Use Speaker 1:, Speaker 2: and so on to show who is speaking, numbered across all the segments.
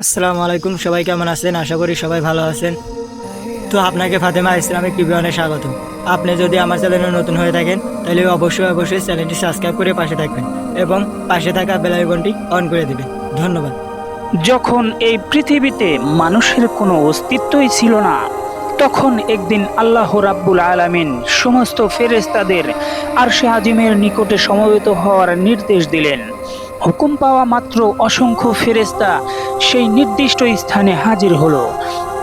Speaker 1: আসসালামু আলাইকুম, সবাই কেমন আছেন? আশা করি সবাই ভালো আছেন। তো আপনাকে ফাতেমা ইসলামিক টিভিওয়ানে স্বাগত। আপনি যদি আমার চ্যানেলে নতুন হয়ে থাকেন, তাহলে অবশ্যই অবশ্যই চ্যানেলটি সাবস্ক্রাইব করে পাশে থাকবেন এবং পাশে থাকা বেল আইকনটি অন করে দিবেন। ধন্যবাদ।
Speaker 2: যখন এই পৃথিবীতে মানুষের কোনো অস্তিত্বই ছিল না, তখন একদিন আল্লাহ রাব্বুল আলামিন সমস্ত ফেরেস্তাদের আরশে আজিমের নিকটে সমবেত হওয়ার নির্দেশ দিলেন। হুকুম পাওয়া মাত্র অসংখ্য ফেরেস্তা সেই নির্দিষ্ট স্থানে হাজির হলো।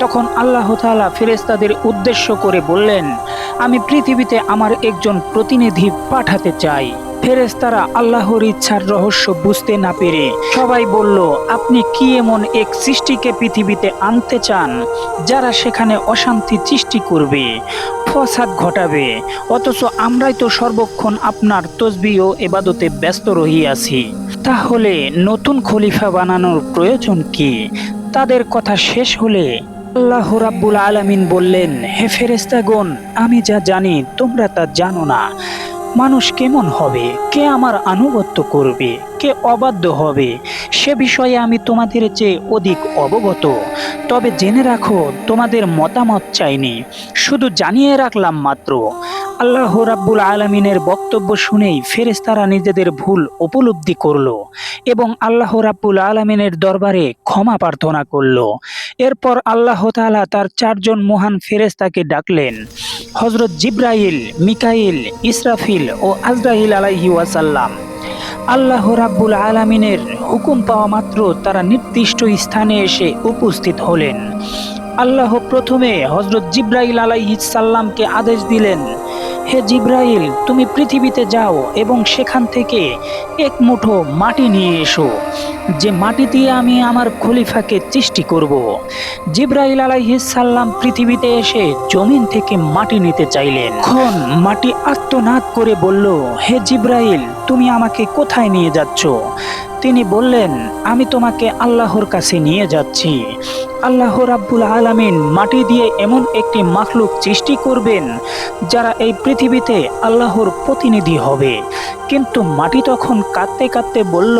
Speaker 2: তখন আল্লাহ তাআলা ফেরেস্তাদের উদ্দেশ্য করে বললেন, আমি পৃথিবীতে আমার একজন প্রতিনিধি পাঠাতে চাই। ফেরেস্তারা আল্লাহর ইচ্ছার রহস্য বুঝতে না পেরে সবাই বলল, আপনি কি এমন এক সৃষ্টিকে পৃথিবীতে আনতে চান, যারা সেখানে অশান্তি সৃষ্টি করবে, ফসাদ ঘটাবে? অথচ আমরাই তো সর্বক্ষণ আপনার তসবি ও এবাদতে ব্যস্ত রহিয়াছি। তাহলে নতুন খলিফা বানানোর প্রয়োজন কি? তাদের কথা শেষ হলে আল্লাহ রাব্বুল আলামিন বললেন, হে ফেরেস্তাগণ আমি যা জানি তোমরা তা জানো না। মানুষ কেমন হবে? কে আমার আনুগত্য করবে? কে অবাধ্য হবে? সে বিষয়ে আমি তোমাদের চেয়ে অধিক অবগত। তবে জেনে রাখো, তোমাদের মতামত চাইনি। শুধু জানিয়ে রাখলাম মাত্র। আল্লাহ রাব্বুল আলমিনের বক্তব্য শুনেই ফেরেস্তারা নিজেদের ভুল উপলব্ধি করল এবং আল্লাহ রাব্বুল আলমিনের দরবারে ক্ষমা প্রার্থনা করল। এরপর আল্লাহ তাআলা তার চারজন মহান ফেরেস্তাকে ডাকলেন হজরত জিব্রাইল, মিকাইল, ইসরাফিল ও আজরাইল আলাইহি ওয়াসাল্লাম। আল্লাহ রাব্বুল আলামিনের হুকুম পাওয়া মাত্র তারা নির্দিষ্ট স্থানে এসে উপস্থিত হলেন। আল্লাহ প্রথমে হজরত জিব্রাইল আলাইহিসাল্লামকে আদেশ দিলেন, হে জিব্রাইল, তুমি পৃথিবীতে যাও এবং সেখান থেকে এক মুঠো মাটি নিয়ে এসো। যে মাটি দিয়ে আমি আমার খলিফাকে সৃষ্টি করব। জিব্রাইল আলাইহিসাল্লাম পৃথিবীতে এসে জমিন থেকে মাটি নিতে চাইলেন। খন মাটি আত্মনাদ করে বলল, হে জিব্রাইল, তুমি আমাকে কোথায় নিয়ে যাচ্ছ? তিনি বললেন, আমি তোমাকে আল্লাহর কাছে নিয়ে যাচ্ছি। আল্লাহ রাব্বুল আলামিন মাটি দিয়ে এমন একটি মাখলুক সৃষ্টি করবেন, যারা এই পৃথিবীতে আল্লাহর প্রতিনিধি হবে। কিন্তু মাটি তখন কাঁদতে কাঁদতে বলল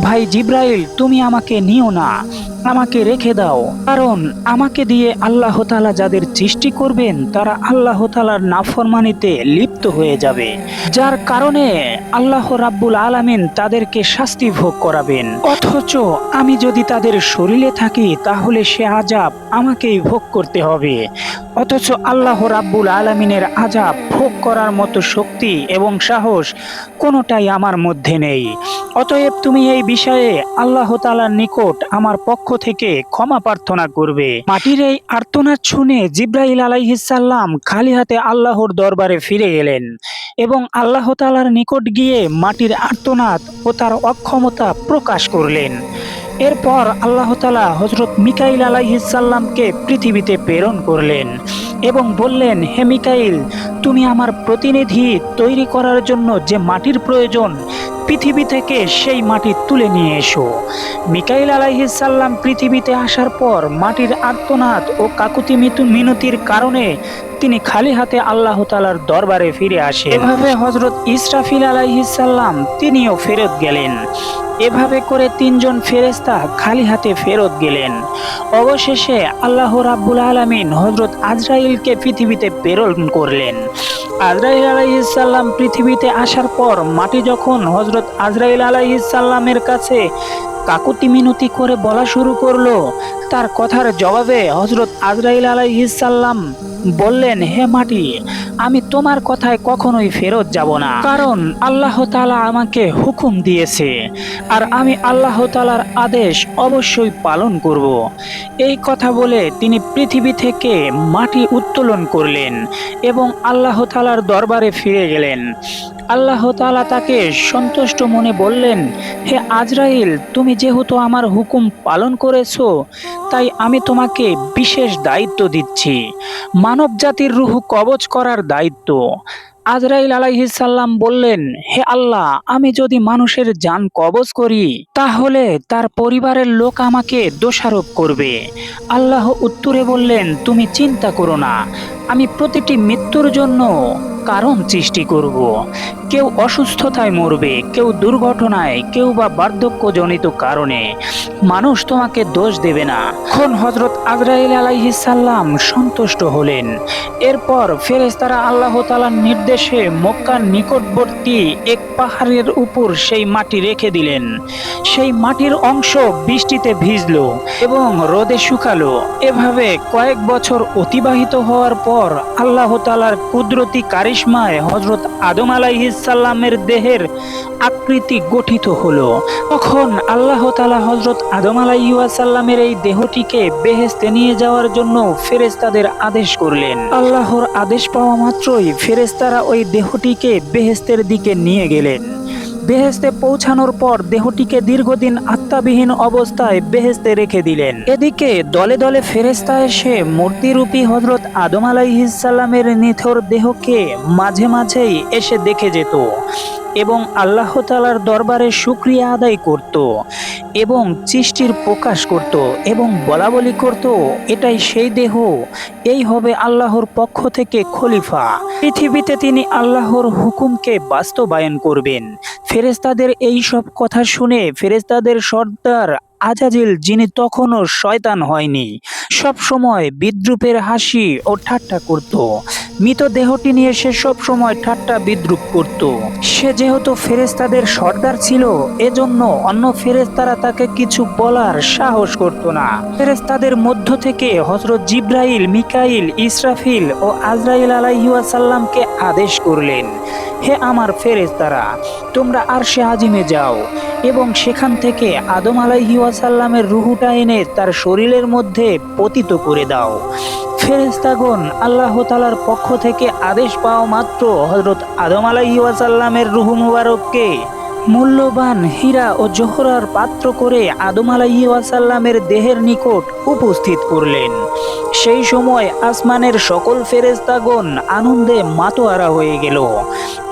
Speaker 2: ভাই জিব্রাইল, তুমি আমাকে নিও না। আমাকে রেখে দাও। কারণ আমাকে দিয়ে আল্লাহ তালা যাদের সৃষ্টি করবেন, তারা আল্লাহ তালার নাফরমানিতে লিপ্ত হয়ে যাবে। যার কারণে আল্লাহ রাব্বুল আলামিন তাদেরকে শাস্তি ভোগ করাবেন। অথচ আমি যদি তাদের শরীরে থাকি, তাহলে সে আজাব আমাকেই ভোগ করতে হবে। অথচ আল্লাহ রাব্বুল আলামিনের আজাব ভোগ করার মতো শক্তি এবং সাহস কোনোটাই আমার মধ্যে নেই। অতএব তুমি এই বিষয়ে আল্লাহ তালার নিকট আমার পক্ষ থেকে ক্ষমা প্রার্থনা করবে। মাটির এই আর্তনাদ শুনে জিব্রাইল আলাইহিসাল্লাম খালি হাতে আল্লাহর দরবারে ফিরে গেলেন এবং আল্লাহ তালার নিকট গিয়ে মাটির আর্তনাদ ও তার অক্ষমতা প্রকাশ করলেন। এরপর আল্লাহ তালা হজরত মিকাইল আলাইহিসাল্লামকে পৃথিবীতে প্রেরণ করলেন এবং বললেন, হে মিকাইল, তুমি আমার প্রতিনিধি তৈরি করার জন্য যে মাটির প্রয়োজন পৃথিবী থেকে সেই মাটি তুলে নিয়ে এসো। মিকাইল আলাইহিসাল্লাম পৃথিবীতে আসার পর মাটির আর্তনাদ ও কাকুতি মিনতির কারণে তিনি খালি হাতে আল্লাহ তালার দরবারে ফিরে আসে এভাবে হজরত ইসরাফিল আলাইহিসাল্লাম তিনিও ফেরত গেলেন। এভাবে করে তিনজন ফেরেস্তা খালি হাতে ফেরত গেলেন। অবশেষে আল্লাহ রাব্বুল আলামিন হজরত আজরাইলকে পৃথিবীতে প্রেরণ করলেন। আজরাইল আলাইহিসাল্লাম পৃথিবীতে আসার পর মাটি যখন হজরত আজরাইল আলাইহিসাল্লামের কাছে কাকুতি মিনতি করে বলা শুরু করল, তার কথার জবাবে হজরত আজরাইল আলাইহিসাল্লাম বললেন, হে মাটি, আমি তোমার কথায় কখনোই ফেরত যাব না। কারণ আল্লাহ তালা আমাকে হুকুম দিয়েছে, আর আমি আল্লাহ তালার আদেশ অবশ্যই পালন করব। এই কথা বলে তিনি পৃথিবী থেকে মাটি উত্তোলন করলেন এবং আল্লাহ তালার দরবারে ফিরে গেলেন। আল্লাহ তালা তাকে সন্তুষ্ট মনে বললেন, হে আজরাইল, তুমি যেহেতু আমার হুকুম পালন করেছ, তাই আমি তোমাকে বিশেষ দায়িত্ব দিচ্ছি। মানব জাতির রুহু কবচ করার দায়িত্ব। আজরাইল আলাইহিসাল্লাম বললেন, হে আল্লাহ, আমি যদি মানুষের যান কবজ করি, তাহলে তার পরিবারের লোক আমাকে দোষারোপ করবে। আল্লাহ উত্তরে বললেন, তুমি চিন্তা করো না, আমি প্রতিটি মৃত্যুর জন্য কারণ সৃষ্টি করব। কেউ অসুস্থতায় মরবে, কেউ দুর্ঘটনায়, কেউ বা বার্ধক্যজনিত কারণে। মানুষ তোমাকে দোষ দেবে না। এখন হজরত আজরাইল আলাইহিসাল্লাম সন্তুষ্ট হলেন। এরপর ফেরেশতারা আল্লাহ তালার নির্দেশে মক্কার নিকটবর্তী এক পাহাড়ের উপর সেই মাটি রেখে দিলেন। সেই মাটির অংশ বৃষ্টিতে ভিজলো এবং রোদে শুকালো। এভাবে কয়েক বছর অতিবাহিত হওয়ার পর আল্লাহ তালার কুদরতি কারিশমায় হজরত আদম আলাইহিসাল্লামের দেহের আকৃতি গঠিত হলো। তখন আল্লাহ তালা হজরত আদম আলাইসাল্লামের এই দেহটিকে বেহেস্তে নিয়ে যাওয়ার জন্য ফেরেস্তাদের আদেশ করলেন। আল্লাহর আদেশ পাওয়া মাত্রই ফেরেস্তারা ওই দেহটিকে বেহেস্তের দিকে নিয়ে গেলেন। বেহেস্তে পৌঁছানোর পর দেহটিকে দীর্ঘদিন আত্মাবিহীন অবস্থায় বেহেস্তে রেখে দিলেন। এদিকে দলে দলে ফেরেস্তা এসে মূর্তিরূপী হজরত আদম আলাইহিসাল্লামের নিথর দেহকে মাঝে মাঝেই এসে দেখে যেত এবং আল্লাহ তালার দরবারে শুক্রিয়া আদায় করত এবং চিষ্টির প্রকাশ করত এবং বলা বলি করত, এটাই সেই দেহ, এই হবে আল্লাহর পক্ষ থেকে খলিফা। পৃথিবীতে তিনি আল্লাহর হুকুমকে বাস্তবায়ন করবেন। ফেরেস্তাদের এই সব কথা শুনে ফেরেস্তাদের সর্দার আজাজিল, যিনি তখনও শয়তান হয়নি, সব সময় বিদ্রুপের হাসি ও ঠাট্টা করত। মৃতদেহটি নিয়ে সে সব সময় ঠাট্টা বিদ্রুপ করত। সে যেহেতু ফেরেস্তাদের সর্দার ছিল, এজন্য অন্য ফেরেস্তারা তাকে কিছু বলার সাহস করত না। ফেরেস্তাদের মধ্য থেকে হজরত জিব্রাইল, মিকাইল, ইসরাফিল ও আজরাইল আলাইহাসাল্লামকে আদেশ করলেন, হে আমার ফেরেস্তারা তোমরা আর সে আজিমে যাও। এবং সেখান থেকে আদম আলাইহিওয়াসাল্লামের রুহুটা এনে তার শরীরের মধ্যে পতিত করে দাও। ফেরেস্তাগণ আল্লাহ তালার পক্ষ থেকে আদেশ পাওয়া মাত্র হজরত আদম আলাহি ওয়াসাল্লামের রুহু মুবারককে মূল্যবান হীরা ও জোহরার পাত্র করে আদম আলাইসাল্লামের দেহের নিকট উপস্থিত করলেন। সেই সময় আসমানের সকল ফেরেস্তাগণ আনন্দে মাতোয়ারা হয়ে গেল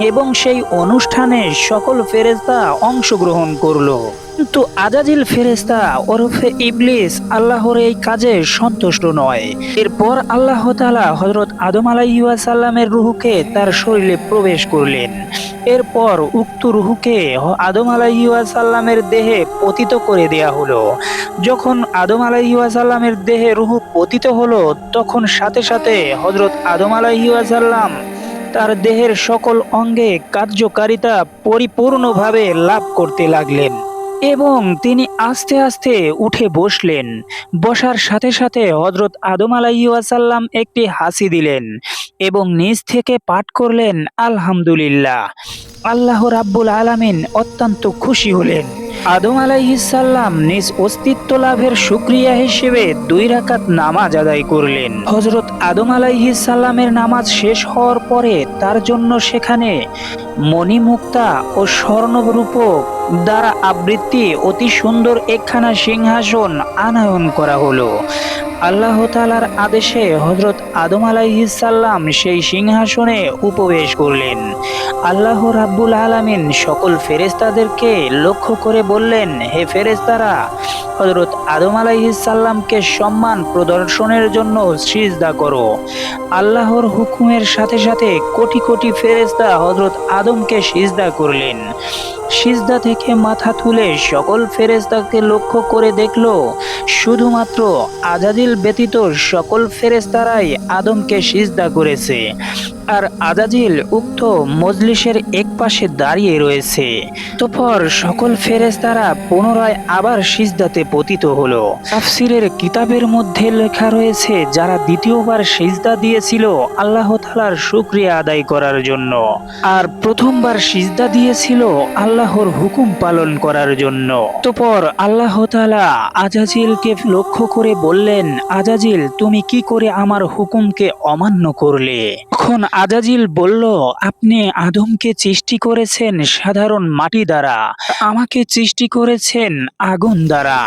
Speaker 2: এবং সেই অনুষ্ঠানে সকল ফেরেস্তা অংশগ্রহণ করল। কিন্তু আজাজিল ফেরেস্তা ওরফে ইবলিস আল্লাহর এই কাজে সন্তুষ্ট নয়। এরপর আল্লাহ তালা হজরত আদম আলাইসাল্লামের রুহুকে তার শরীরে প্রবেশ করলেন। এরপর উক্ত রুহুকে আদম আলাইসাল্লামের দেহে পতিত করে দেয়া হলো। যখন আদম আলাইসাল্লামের দেহে রুহু পতিত হলো, তখন সাথে সাথে হজরত আদম আলাইসাল্লাম তার দেহের সকল অঙ্গে কার্যকারিতা পরিপূর্ণভাবে লাভ করতে লাগলেন। এবং তিনি আস্তে আস্তে উঠে বসলেন। বসার সাথে সাথে হজরত আদম আলাইসাল্লাম একটি হাসি দিলেন এবং নিজ থেকে পাঠ করলেন, আলহামদুলিল্লাহ, আল্লাহ রাব্বুল আলামিন অত্যন্ত খুশি হলেন। আদম আলাইহিসাল্লাম নিজ অস্তিত্ব লাভের সুক্রিয়া হিসেবে দুই রাকাত নামাজ আদায় করলেন। হজরত আদম আলাইহিসাল্লামের নামাজ শেষ হওয়ার পরে তার জন্য সেখানে মণিমুক্তা ও স্বর্ণরূপ দ্বারা আবৃত্তি অতি সুন্দর একখানা সিংহাসন আনায়ন করা হলো। আল্লাহ তালার আদেশে হজরত আদম আলাইহিসাল্লাম সেই সিংহাসনে উপবেশ করলেন। আল্লাহ রাব্বুল আলামিন সকল ফেরেস্তাদেরকে লক্ষ্য করে বললেন, হে ফেরেস্তারা হজরত আদম আলাইহিসাল্লামকে সম্মান প্রদর্শনের জন্য সিজদা করো। আল্লাহর হুকুমের সাথে সাথে কোটি কোটি ফেরেস্তা হজরত আদমকে সিজদা করলেন। সিজদা থেকে মাথা তুলে সকল ফেরেস্তাকে লক্ষ্য করে দেখল, শুধুমাত্র আজাজিল ব্যতীত সকল ফেরেস্তারাই আদমকে সিজদা করেছে। আর আজাজিল উক্ত মজলিসের এক পাশে দাঁড়িয়ে রয়েছে। তোপর সকল ফেরেস্তারা পুনরায় আবার সিজদাতে পতিত হলো। তাফসিরের কিতাবের মধ্যে লেখা রয়েছে, যারা দ্বিতীয়বার সিজদা দিয়েছিল, আল্লাহ তালার শুক্রিয়া আদায় করার জন্য। আর প্রথমবার সিজদা দিয়েছিল, আল্লাহর হুকুম পালন করার জন্য। তোপর আল্লাহ তালা আজাজিলকে লক্ষ্য করে বললেন, আজাজিল, তুমি কি করে আমার হুকুমকে অমান্য করলে? তখন আজাজিল বলল, আপনি আদমকে সৃষ্টি করেছেন সাধারণ মাটি দ্বারা, আমাকে সৃষ্টি করেছেন আগুন দ্বারা।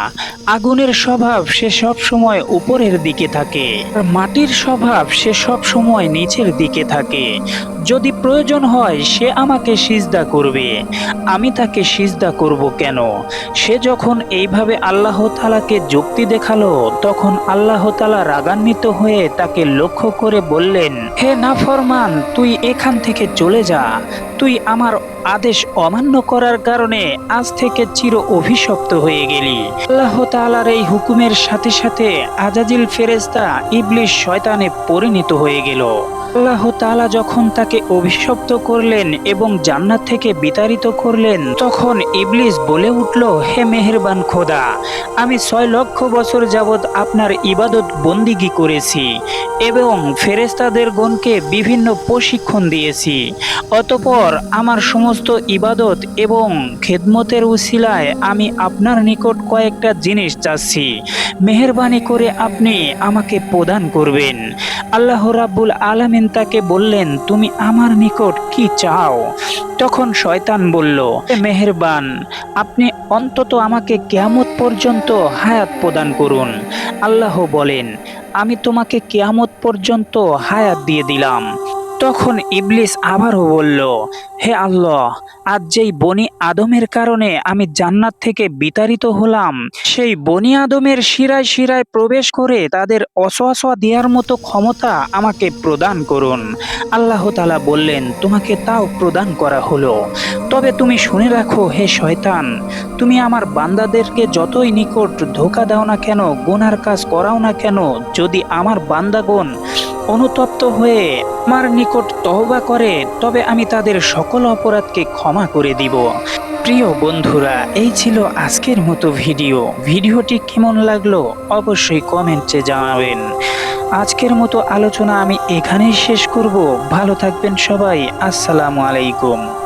Speaker 2: আগুনের স্বভাব সে সব সময় উপরের দিকে থাকে, আর মাটির স্বভাব সে সব সময় নিচের দিকে থাকে। যদি প্রয়োজন হয়, সে আমাকে সিজদা করবে। আমি তাকে সিজদা করব কেন? সে যখন এইভাবে আল্লাহ তালাকে যুক্তি দেখাল, তখন আল্লাহ তালা রাগান্বিত হয়ে তাকে লক্ষ্য করে বললেন, হে নাফরমান সুলাইমান তুই এখান থেকে চলে যা। তুই আমার আদেশ অমান্য করার কারণে আজ থেকে চির অভিশপ্ত হয়ে গেলি। আল্লাহ তালার এই হুকুমের সাথে সাথে আজাজিল ফেরেস্তা ইবলিশ শয়তানে পরিণত হয়ে গেল। আল্লাহ তাআলা যখন তাকে অভিশপ্ত করলেন এবং জান্নাত থেকে বিতাড়িত করলেন, তখন ইবলিস বলে উঠল, হে মেহেরবান খোদা, আমি ছয় লক্ষ বছর যাবৎ আপনার ইবাদত বন্দিগি করেছি এবং ফেরেস্তাদের গণকে বিভিন্ন প্রশিক্ষণ দিয়েছি। অতপর আমার সমস্ত ইবাদত এবং খেদমতের উসিলায় আমি আপনার নিকট কয়েকটা জিনিস চাচ্ছি। মেহেরবানি করে আপনি আমাকে প্রদান করবেন। আল্লাহ রাব্বুল আলামিন তাকে বললেন, তুমি আমার নিকট কি চাও? তখন শয়তান বলল "হে মেহেরবান, আপনি অন্তত আমাকে কেয়ামত পর্যন্ত হায়াত প্রদান করুন। আল্লাহ বলেন, আমি তোমাকে কেয়ামত পর্যন্ত হায়াত দিয়ে দিলাম। তখন ইবলিস আবারও বলল, হে আল্লাহ, আজ যেই বনি আদমের কারণে আমি জান্নাত থেকে বিতাড়িত হলাম, সেই বনি আদমের শিরায় শিরায় প্রবেশ করে তাদের অসোয়াশোয়া দেওয়ার মতো ক্ষমতা আমাকে প্রদান করুন। আল্লাহ তালা বললেন, তোমাকে তাও প্রদান করা হলো। তবে তুমি শুনে রাখো, হে শয়তান, তুমি আমার বান্দাদেরকে যতই নিকট ধোকা দাও না কেন, গোনার কাজ করাও না কেন, যদি আমার বান্দাগণ অনুতপ্ত হয়ে আমার নিকট তহবা করে, তবে আমি তাদের সকল অপরাধকে ক্ষমা করে দিব। প্রিয় বন্ধুরা, এই ছিল আজকের মতো ভিডিও। ভিডিওটি কেমন লাগল অবশ্যই কমেন্টে জানাবেন। আজকের মতো আলোচনা আমি এখানেই শেষ করব। ভালো থাকবেন সবাই। আসসালামু আলাইকুম।